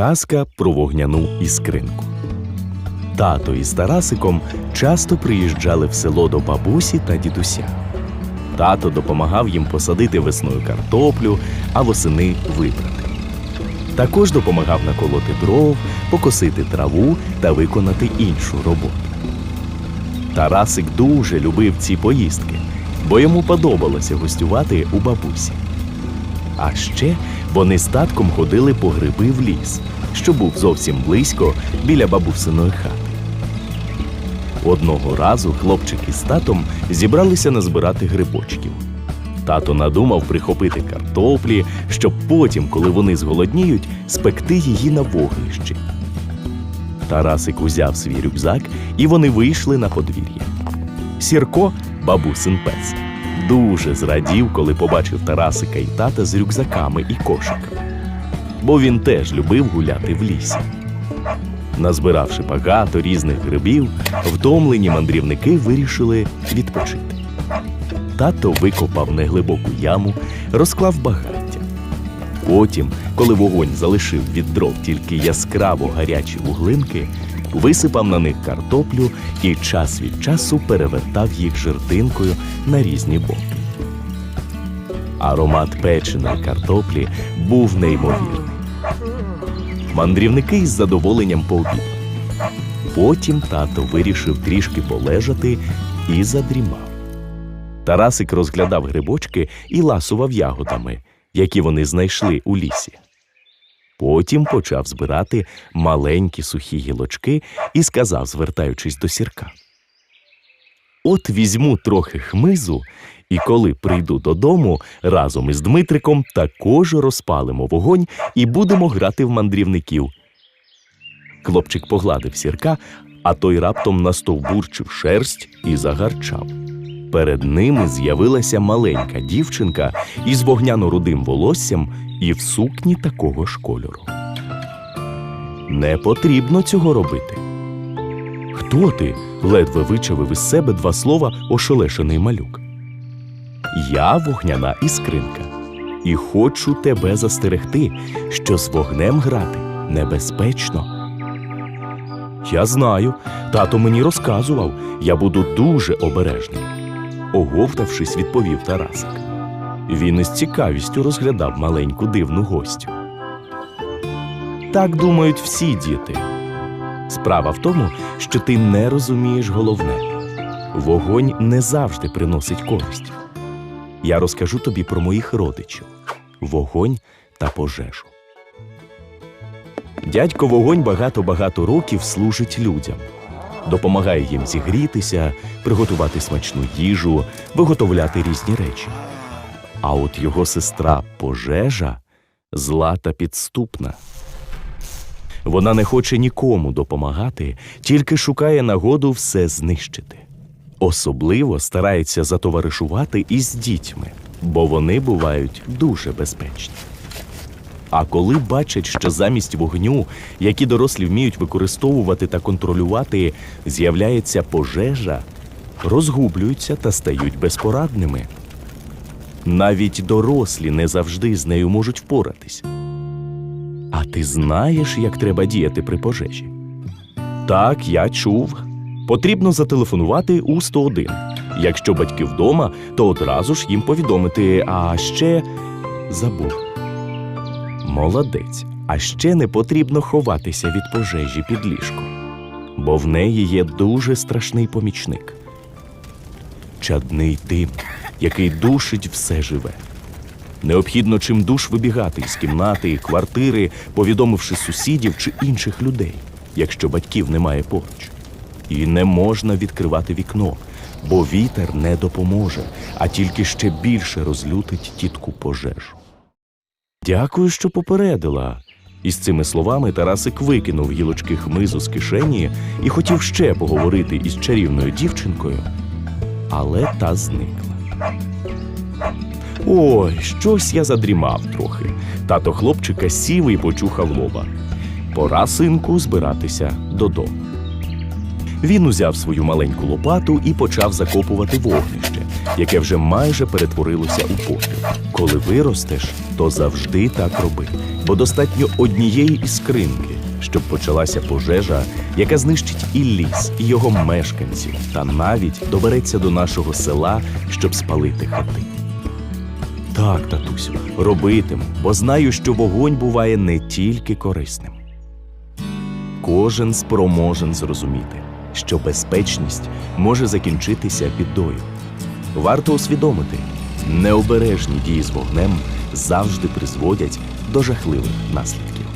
Казка про вогняну іскринку. Тато із Тарасиком часто приїжджали в село до бабусі та дідуся. Тато допомагав їм посадити весною картоплю, а восени вибрати. Також допомагав наколоти дров, покосити траву та виконати іншу роботу. Тарасик дуже любив ці поїздки, бо йому подобалося гостювати у бабусі. А ще вони з татком ходили по гриби в ліс, що був зовсім близько біля бабусиної хати. Одного разу хлопчик із татом зібралися назбирати грибочків. Тато надумав прихопити картоплі, щоб потім, коли вони зголодніють, спекти її на вогнищі. Тарасик узяв свій рюкзак, і вони вийшли на подвір'я. Сірко, бабусин пес, дуже зрадів, коли побачив Тарасика і тата з рюкзаками і кошиками, бо він теж любив гуляти в лісі. Назбиравши багато різних грибів, втомлені мандрівники вирішили відпочити. Тато викопав неглибоку яму, розклав багаття. Потім, коли вогонь залишив від дров тільки яскраво гарячі вуглинки, висипав на них картоплю і час від часу перевертав їх жертинкою на різні боки. Аромат печеної картоплі був неймовірний. Мандрівники із задоволенням пообідали. Потім тато вирішив трішки полежати і задрімав. Тарасик розглядав грибочки і ласував ягодами, які вони знайшли у лісі. Потім почав збирати маленькі сухі гілочки і сказав, звертаючись до сірка: От візьму трохи хмизу, і коли прийду додому, разом із Дмитриком також розпалимо вогонь і будемо грати в мандрівників. Хлопчик погладив сірка, а той раптом настовбурчив шерсть і загарчав. Перед ними з'явилася маленька дівчинка із вогняно-рудим волоссям і в сукні такого ж кольору. Не потрібно цього робити. Хто ти? ледве вичавив із себе два слова ошелешений малюк. Я вогняна іскринка, і хочу тебе застерегти, що з вогнем грати небезпечно. Я знаю, тато мені розказував, я буду дуже обережний. Оговтавшись, відповів Тарасик. Він із цікавістю розглядав маленьку дивну гостю. Так думають всі діти. Справа в тому, що ти не розумієш головне вогонь не завжди приносить користь. Я розкажу тобі про моїх родичів вогонь та пожежу. Дядько вогонь багато-багато років служить людям, допомагає їм зігрітися, приготувати смачну їжу, виготовляти різні речі. А от його сестра пожежа зла та підступна. Вона не хоче нікому допомагати, тільки шукає нагоду все знищити. Особливо старається затоваришувати із дітьми, бо вони бувають дуже безпечні. А коли бачать, що замість вогню, які дорослі вміють використовувати та контролювати, з'являється пожежа, розгублюються та стають безпорадними. Навіть дорослі не завжди з нею можуть впоратись. А ти знаєш, як треба діяти при пожежі? Так, я чув. Потрібно зателефонувати у 101. Якщо батьки вдома, то одразу ж їм повідомити, а ще забув. Молодець. А ще не потрібно ховатися від пожежі під ліжком, бо в неї є дуже страшний помічник. Чадний дим, який душить все живе. Необхідно чимдуж вибігати з кімнати, квартири, повідомивши сусідів чи інших людей, якщо батьків немає поруч. І не можна відкривати вікно, бо вітер не допоможе, а тільки ще більше розлютить тітку пожежу. Дякую, що попередила. Із цими словами Тарасик викинув гілочки хмизу з кишені і хотів ще поговорити із чарівною дівчинкою, але та зникла. Ой, щось я задрімав трохи. Тато хлопчика сів і почухав лоба. Пора, синку, збиратися додому. Він узяв свою маленьку лопату і почав закопувати вогнище, яке вже майже перетворилося у попіл. Коли виростеш, то завжди так роби, бо достатньо однієї іскринки, щоб почалася пожежа, яка знищить і ліс, і його мешканців, та навіть добереться до нашого села, щоб спалити хати. Так, татусю, робитиму, бо знаю, що вогонь буває не тільки корисним. Кожен спроможен зрозуміти, що безпечність може закінчитися бідою. Варто усвідомити, необережні дії з вогнем завжди призводять до жахливих наслідків.